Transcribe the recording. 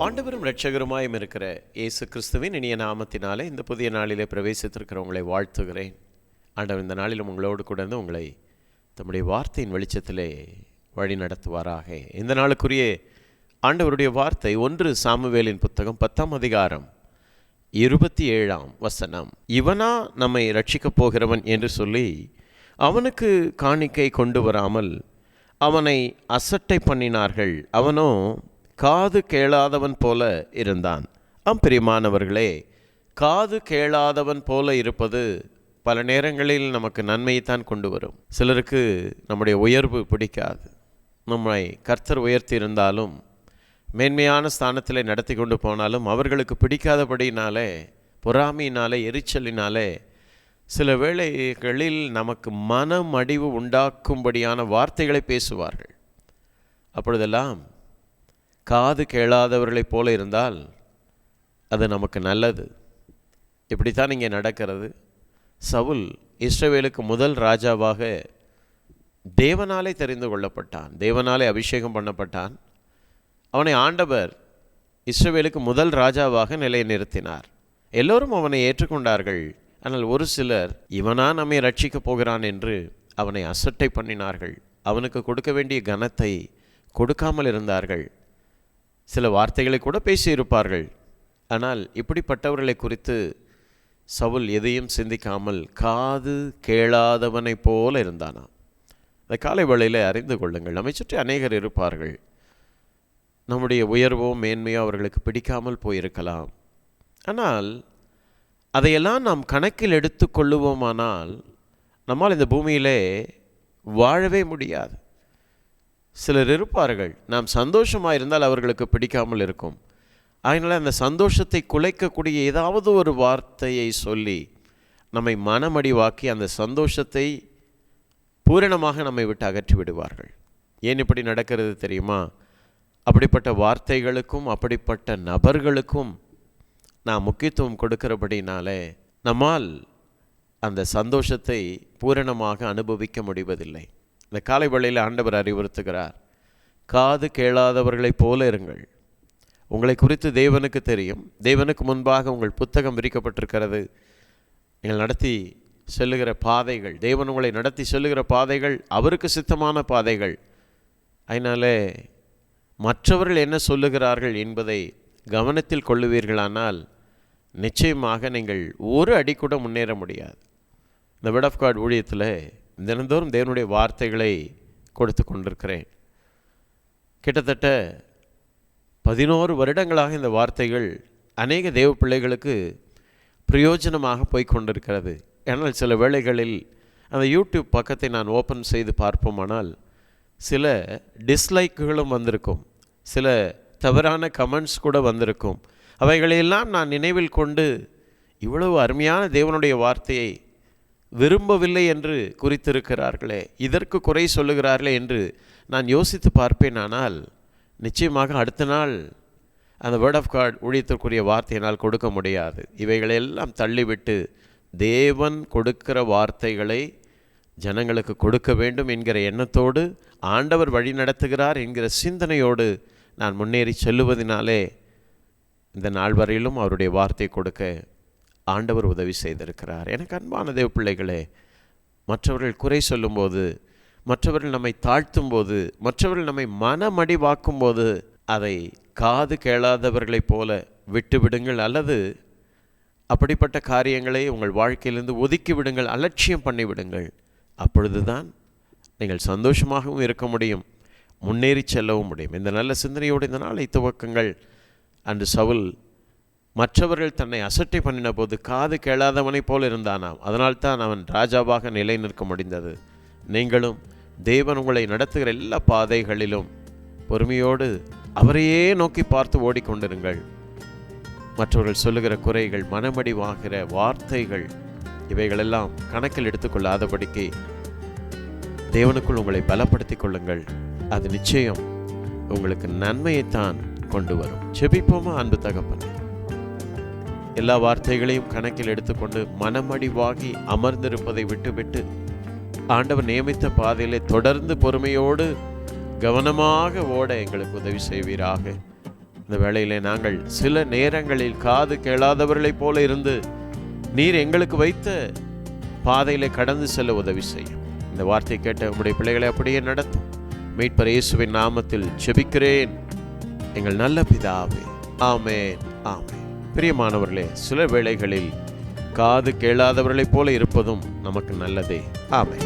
இரட்சகருமாயும் இருக்கிற இயேசு கிறிஸ்துவின் இனிய நாமத்தினாலே இந்த புதிய நாளிலே பிரவேசித்திருக்கிற உங்களை வாழ்த்துகிறேன். ஆண்டவர் இந்த நாளிலும் உங்களோடு கூட இருந்து உங்களை தம்முடைய வார்த்தையின் வெளிச்சத்திலே வழி நடத்துவாராக. இந்த நாளுக்குரிய ஆண்டவருடைய வார்த்தை ஒன்று சாமுவேலின் புத்தகம் பத்தாம் அதிகாரம் இருபத்தி ஏழாம் வசனம். இவனா நம்மை ரட்சிக்கப் போகிறவன் என்று சொல்லி அவனுக்கு காணிக்கை கொண்டு வராமல் அவனை அசட்டை பண்ணினார்கள். அவனோ காது கேளாதவன் போல இருந்தான். ஆம் பிரியமானவர்களே காது கேளாதவன் போல இருப்பது பல நேரங்களில் நமக்கு நன்மையைத்தான் கொண்டு வரும். சிலருக்கு நம்முடைய உயர்வு பிடிக்காது. நம்மை கர்த்தர் உயர்த்தி இருந்தாலும் மேன்மையான ஸ்தானத்தில் நடத்தி கொண்டு போனாலும் அவர்களுக்கு பிடிக்காதபடினாலே பொறாமையினாலே எரிச்சலினாலே சில வேளைகளில் நமக்கு மனமடிவு உண்டாக்கும்படியான வார்த்தைகளை பேசுவார்கள். அப்பொழுதெல்லாம் காது கேளாதவர்களைப் போல இருந்தால் அது நமக்கு நல்லது. இப்படித்தான் இங்கே நடக்கிறது. சவுல் இஸ்ரவேலுக்கு முதல் ராஜாவாக தேவனாலே தெரிந்து கொள்ளப்பட்டான். தேவனாலே அபிஷேகம் பண்ணப்பட்டான். அவனை ஆண்டவர் இஸ்ரவேலுக்கு முதல் ராஜாவாக நிலைநிறுத்தினார். எல்லோரும் அவனை ஏற்றுக்கொண்டார்கள். ஆனால் ஒரு சிலர் இவனா நம்மை ரட்சிக்கப் போகிறான் என்று அவனை அசட்டை பண்ணினார்கள். அவனுக்கு கொடுக்க வேண்டிய கனத்தை கொடுக்காமல் இருந்தார்கள். சில வார்த்தைகளை கூட பேசியிருப்பார்கள். ஆனால் இப்படிப்பட்டவர்களை குறித்து சவுல் எதையும் சிந்திக்காமல் காது கேளாதவனைப் போல இருந்தானாம் இந்த காலை வேளையில் அறிந்து கொள்ளுங்கள். நம்மை சுற்றி அநேகர் இருப்பார்கள். நம்முடைய உயர்வோ மேன்மையோ அவர்களுக்கு பிடிக்காமல் போயிருக்கலாம். ஆனால் அதையெல்லாம் நாம் கணக்கில் எடுத்து கொள்ளுவோமானால் நம்மால் இந்த பூமியிலே வாழவே முடியாது. சிலர் இருப்பார்கள். நாம் சந்தோஷமாக இருந்தால் அவர்களுக்கு பிடிக்காமல் இருக்கும். அதனால் அந்த சந்தோஷத்தை குலைக்கக்கூடிய ஏதாவது ஒரு வார்த்தையை சொல்லி நம்மை மனமடிவாக்கி அந்த சந்தோஷத்தை பூரணமாக நம்மை விட்டு அகற்றி விடுவார்கள். ஏன் இப்படி நடக்கிறது தெரியுமா? அப்படிப்பட்ட வார்த்தைகளுக்கும் அப்படிப்பட்ட நபர்களுக்கும் நான் முக்கியத்துவம் கொடுக்கிறபடினாலே நம்மால் அந்த சந்தோஷத்தை பூரணமாக அனுபவிக்க முடிவதில்லை. இந்த காலை வேளையில் ஆண்டவர் அறிவுறுத்துகிறார். காது கேளாதவர்களைப் போல இருங்கள். உங்களை குறித்து தேவனுக்கு தெரியும். தேவனுக்கு முன்பாக உங்கள் புத்தகம் விரிக்கப்பட்டிருக்கிறது. நீங்கள் நடத்தி செல்லுகிற பாதைகள் தேவன் உங்களை நடத்தி செல்லுகிற பாதைகள் அவருக்கு சித்தமான பாதைகள். அதனாலே மற்றவர்கள் என்ன சொல்லுகிறார்கள் என்பதை கவனத்தில் கொள்ளுவீர்களானால் நிச்சயமாக நீங்கள் ஒரு அடி கூட முன்னேற முடியாது. இந்த விட் ஆஃப் காட் ஊழியத்தில் தினந்தோறும் தேவனுடைய வார்த்தைகளை கொடுத்து கொண்டிருக்கிறேன். கிட்டத்தட்ட பதினோரு வருடங்களாக இந்த வார்த்தைகள் அநேக தேவ பிள்ளைகளுக்கு பிரயோஜனமாக போய் கொண்டிருக்கிறது. சில வேளைகளில் அந்த யூடியூப் பக்கத்தை நான் ஓப்பன் செய்து பார்ப்போமானால் சில டிஸ்லைக்குகளும் வந்திருக்கும். சில தவறான கமெண்ட்ஸ் கூட வந்திருக்கும். அவைகளையெல்லாம் நான் நினைவில் கொண்டு இவ்வளவு அருமையான தேவனுடைய வார்த்தையை விரும்பவில்லை என்று குறித்திருக்கிறார்களே. இதற்கு குறை சொல்லுகிறார்களே என்று நான் யோசித்து பார்ப்பேன் ஆனால் நிச்சயமாக அடுத்த நாள் அந்த வேர்ட் ஆஃப் காட் ஊழியத்திற்குரிய வார்த்தையினால் கொடுக்க முடியாது. இவைகளெல்லாம் தள்ளிவிட்டு தேவன் கொடுக்கிற வார்த்தைகளை ஜனங்களுக்கு கொடுக்க வேண்டும் என்கிற எண்ணத்தோடு ஆண்டவர் வழி நடத்துகிறார் என்கிற சிந்தனையோடு நான் முன்னேறி செல்லுவதினாலே இந்த நாள் வரையிலும் அவருடைய வார்த்தை கொடுக்க ஆண்டவர் உதவி செய்திருக்கிறார். எனக்கு அன்பான தேவ பிள்ளைகளே மற்றவர்கள் குறை சொல்லும்போது மற்றவர்கள் நம்மை தாழ்த்தும் போது மற்றவர்கள் நம்மை மனமடிவாக்கும் போது அதை காது கேளாதவர்களைப் போல விட்டுவிடுங்கள் அல்லது அப்படிப்பட்ட காரியங்களை உங்கள் வாழ்க்கையிலிருந்து ஒதுக்கி விடுங்கள் அலட்சியம் பண்ணிவிடுங்கள். அப்பொழுதுதான் நீங்கள் சந்தோஷமாகவும் இருக்க முடியும் முன்னேறி செல்லவும் முடியும். இந்த நல்ல சிந்தனையோடு இந்த நாளை துவக்கங்கள். அன்று சவுல் மற்றவர்கள் தன்னை அசட்டை பண்ணின போது காது கேளாதவனைப் போல் இருந்தானாம். அதனால்தான் அவன் ராஜாவாக நிலை நிற்க முடிந்தது. நீங்களும் தேவன் உங்களை நடத்துகிற எல்லா பாதைகளிலும் பொறுமையோடு அவரையே நோக்கி பார்த்து ஓடிக்கொண்டிருங்கள். மற்றவர்கள் சொல்லுகிற குறைகள் மனமடிவாகிற வார்த்தைகள் இவைகளெல்லாம் கணக்கில் எடுத்துக்கொள்ளாதபடிக்கு தேவனுக்குள் உங்களை பலப்படுத்திக் கொள்ளுங்கள். அது நிச்சயம் உங்களுக்கு நன்மையைத்தான் கொண்டு வரும். செபிப்போமா அன்பு தகப்பனே? எல்லா வார்த்தைகளையும் கணக்கில் எடுத்துக்கொண்டு மனமடிவாகி அமர்ந்திருப்பதை விட்டுவிட்டு ஆண்டவர் நியமித்த பாதையிலே தொடர்ந்து பொறுமையோடு கவனமாக ஓட எங்களுக்கு உதவி செய்வீராக. இந்த வேளையிலே நாங்கள் சில நேரங்களில் காது கேளாதவர்களைப் போல இருந்து நீர் எங்களுக்கு வைத்த பாதையிலே கடந்து செல்ல உதவி செய்யும். இந்த வார்த்தை கேட்ட உங்களுடைய பிள்ளைகளை அப்படியே நடத்தும். மீட்பர் இயேசுவின் நாமத்தில் செபிக்கிறேன் எங்கள் நல்ல பிதாவே ஆமே ஆமே பிரியமானவர்களே சில வேளைகளில் காது கேளாதவர்களைப் போல இருப்பதும் நமக்கு நல்லதே. ஆமை